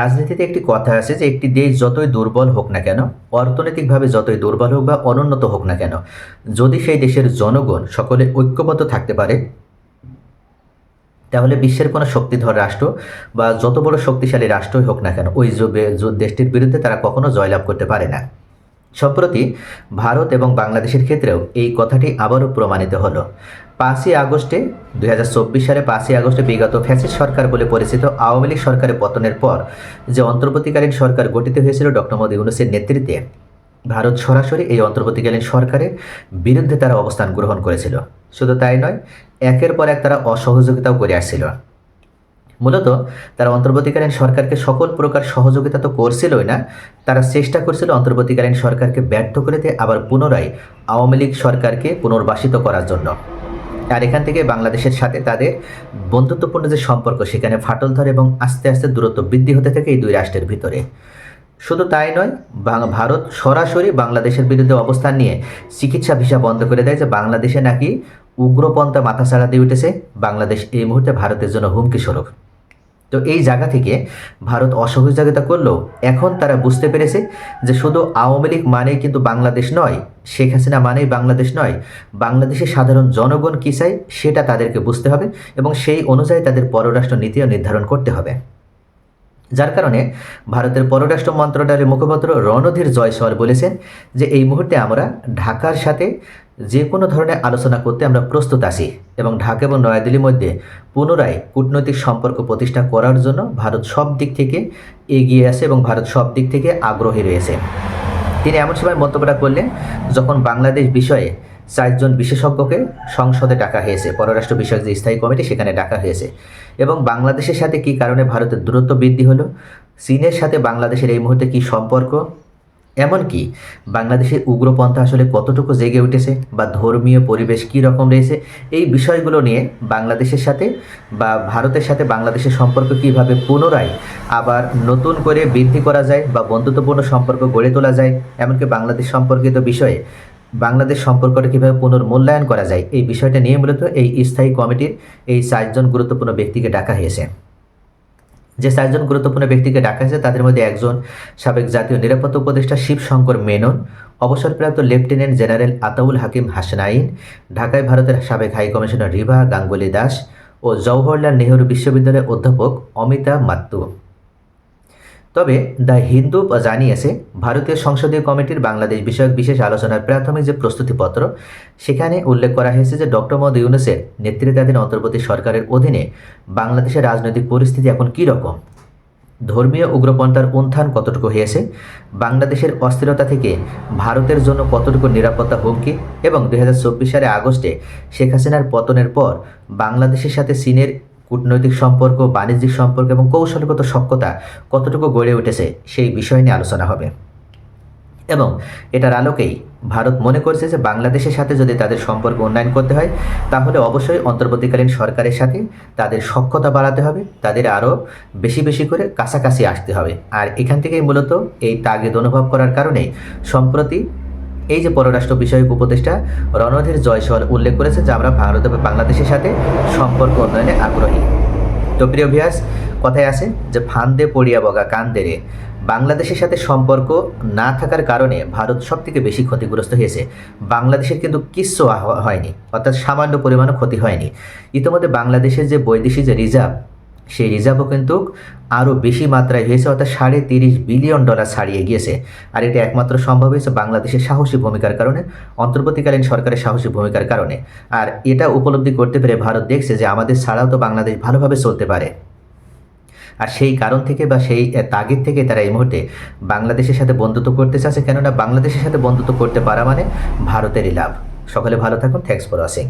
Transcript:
রাজনীতিতে একটি কথা আছে যে একটি দেশ যতই দুর্বল হোক না কেন, অর্থনৈতিকভাবে যতই দুর্বল হোক বা অনুন্নত হোক না কেন, যদি সেই দেশের জনগণ সকলে ঐক্যবদ্ধ থাকতে পারে, তাহলে বিশ্বের কোনো শক্তিধর রাষ্ট্র বা যত বড় শক্তিশালী রাষ্ট্রই হোক না কেন, ওই দেশটির বিরুদ্ধে তারা কখনো জয়লাভ করতে পারে না। সম্প্রতি ভারত এবং বাংলাদেশের ক্ষেত্রেও এই কথাটি আবারও প্রমাণিত হলো। পাঁচই আগস্টে, দুই হাজার চব্বিশ সালে পাঁচই আগস্টে বিগত ফ্যাসিস্ট সরকার বলে পরিচিত আওয়ামী লীগ সরকারের পতনের পর যে অন্তর্বর্তীকালীন সরকার গঠিত হয়েছিল ডক্টর মোদী ইউনুসের নেতৃত্বে, ভারত সরাসরি এই অন্তর্বর্তীকালীন সরকারের বিরুদ্ধে তারা অবস্থান গ্রহণ করেছিল। শুধু তাই নয়, একের পর এক তারা অসহযোগিতাও করে আসছিল। মূলত, তারা অন্তর্বর্তীকালীন সরকারকে সকল প্রকার সহযোগিতা তো করছিলই না, তারা চেষ্টা করছিল অন্তর্বর্তীকালীন সরকারকে ব্যর্থ করে দিয়ে আবার পুনরায় আওয়ামী লীগ সরকারকে পুনর্বাসিত করার জন্য। আর এখান থেকে বাংলাদেশের সাথে তাদের বন্ধুত্বপূর্ণ যে সম্পর্ক, সেখানে ফাটল ধরে এবং আস্তে আস্তে দূরত্ব বৃদ্ধি হতে থাকে এই দুই রাষ্ট্রের ভিতরে। শুধু তাই নয় ভারত সরাসরি বাংলাদেশের বিরুদ্ধে অবস্থান নিয়ে চিকিৎসা ভিসা বন্ধ করে দেয় যে বাংলাদেশে নাকি উগ্রপন্থা মাথা ছাড়া দিয়ে উঠেছে। বাংলাদেশ এই মুহূর্তে ভারতের জন্য হুমকি স্বরূপ। তো এই জায়গা থেকে ভারত অসহযোগিতা করলেও এখন তারা বুঝতে পেরেছে যে শুধু আওয়ামী লীগ মানেই কিন্তু বাংলাদেশ নয়, শেখ হাসিনা মানেই বাংলাদেশ নয়, বাংলাদেশের সাধারণ জনগণ কী চাই সেটা তাদেরকে বুঝতে হবে এবং সেই অনুযায়ী তাদের পররাষ্ট্র নীতিও নির্ধারণ করতে হবে। যার কারণে ভারতের পররাষ্ট্র মন্ত্রণালয়ের মুখপাত্র রণধীর জয়সওয়াল বলেছেন যে এই মুহূর্তে আমরা ঢাকার সাথে যে কোনো ধরনের আলোচনা করতে আমরা প্রস্তুত আছি এবং ঢাকা এবং নয়াদিল্লির মধ্যে পুনরায় কূটনৈতিক সম্পর্ক প্রতিষ্ঠা করার জন্য ভারত সব দিক থেকে এগিয়ে আছে এবং ভারত সব দিক থেকে আগ্রহী রয়েছে। তিনি এমন সময় মন্তব্যটা করলেন, যখন বাংলাদেশ বিষয়ে চারজন বিশেষজ্ঞকে সংসদে ডাকা হয়েছে, পররাষ্ট্র বিষয়ক যে স্থায়ী কমিটি সেখানে ডাকা হয়েছে, এবং বাংলাদেশের সাথে কী কারণে ভারতের দূরত্ব বৃদ্ধি হলো, চীনের সাথে বাংলাদেশের এই মুহূর্তে কী সম্পর্ক এমনকি বাংলাদেশের উগ্রপন্থা আসলে কতটুকু জেগে উঠেছে বা ধর্মীয় পরিবেশ কী রকম রয়েছে, এই বিষয়গুলো নিয়ে বাংলাদেশের সাথে বা ভারতের সাথে বাংলাদেশের সম্পর্ক কীভাবে পুনরায় আবার নতুন করে বৃদ্ধি করা যায় বা বন্ধুত্বপূর্ণ সম্পর্ক গড়ে তোলা যায়, এমনকি বাংলাদেশ সম্পর্কিত বিষয়ে বাংলাদেশ সম্পর্কটা কীভাবে পুনর্মূল্যায়ন করা যায়, এই বিষয়টা নিয়ে মূলত এই স্থায়ী কমিটির এই চারজন গুরুত্বপূর্ণ ব্যক্তিকে ডাকা হয়েছে। যে চারজন গুরুত্বপূর্ণ ব্যক্তিকে ডাকা হয়েছে, তাদের মধ্যে একজন সাবেক জাতীয় নিরাপত্তা উপদেষ্টা শিবশঙ্কর মেনন, অবসরপ্রাপ্ত লেফটেন্যান্ট জেনারেল আতাউল হাকিম হাসনাইন ঢাকায় ভারতের সাবেক হাই কমিশনার রিভা গাঙ্গুলি দাস ও জওহরলাল নেহরু বিশ্ববিদ্যালয়ের অধ্যাপক অমিতা মাত্তু। তবে, দ্য হিন্দু জানিয়েছে, ভারতীয় সংসদীয় কমিটির বাংলাদেশ বিষয়ক বিশেষ আলোচনার প্রাথমিক যে প্রস্তুতিপত্র, সেখানে উল্লেখ করা হয়েছে যে ডক্টর মোহাম্মদ ইউনুসের নেতৃত্বাধীন অন্তর্বর্তী সরকারের অধীনে বাংলাদেশের রাজনৈতিক পরিস্থিতি এখন কী রকম? ধর্মীয় উগ্রপন্থার উত্থান কতটুকু হয়েছে? বাংলাদেশের অস্থিরতা থেকে ভারতের জন্য কতটুকু নিরাপত্তা হুমকি? এবং দুই সালে আগস্টে শেখ হাসিনার পতনের পর বাংলাদেশের সাথে চীনের কূটনৈতিক সম্পর্ক, বাণিজ্যিক সম্পর্ক এবং কৌশলগত সক্ষতা কতটুকু গড়ে উঠেছে সেই বিষয় নিয়ে আলোচনা হবে। এবং এটার আলোকেই ভারত মনে করছে যে বাংলাদেশের সাথে যদি তাদের সম্পর্ক উন্নয়ন করতে হয়, তাহলে অবশ্যই অন্তর্বর্তীকালীন সরকারের সাথে তাদের সক্ষতা বাড়াতে হবে, তাদের আরও বেশি বেশি করে কাছাকাছি আসতে হবে। আর এখান থেকেই মূলত এই তাগিদ অনুভব করার কারণে সম্প্রতি এই যে পররাষ্ট্র বিষয়ক উপদেষ্টা রণধীর জয়সওয়াল উল্লেখ করেছে যে আমরা ভারত এবং বাংলাদেশের সাথে সম্পর্ক উন্নয়নে আগ্রহী। তো প্রিয় ভিয়াস কথায় আছে যে ফান্দে পড়িয়া বগা কান্দে রে বাংলাদেশের সাথে সম্পর্ক না থাকার কারণে ভারত সব থেকে বেশি ক্ষতিগ্রস্ত হয়েছে। বাংলাদেশের কিন্তু কিচ্ছু হয়নি, অর্থাৎ সামান্য পরিমাণও ক্ষতি হয়নি। ইতিমধ্যে বাংলাদেশের যে বৈদেশিক যে রিজার্ভ সেই রিজার্ভও কিন্তু আরও বেশি মাত্রায় হয়েছে, অর্থাৎ সাড়ে তিরিশ বিলিয়ন ডলার ছাড়িয়ে গিয়েছে। আর এটা একমাত্র সম্ভব হয়েছে বাংলাদেশের সাহসী ভূমিকার কারণে, অন্তর্বর্তীকালীন সরকারের সাহসী ভূমিকার কারণে। আর এটা উপলব্ধি করতে পেরে ভারত দেখছে যে আমাদের ছাড়াও তো বাংলাদেশ ভালোভাবে চলতে পারে। আর সেই কারণ থেকে বা সেই তাগিদ থেকে তারা এই মুহূর্তে বাংলাদেশের সাথে বন্ধুত্ব করতে চাচ্ছে, কেননা বাংলাদেশের সাথে বন্ধুত্ব করতে পারা মানে ভারতেরই লাভ। সকলে ভালো থাকুন থ্যাংকস ফর ওয়াচিং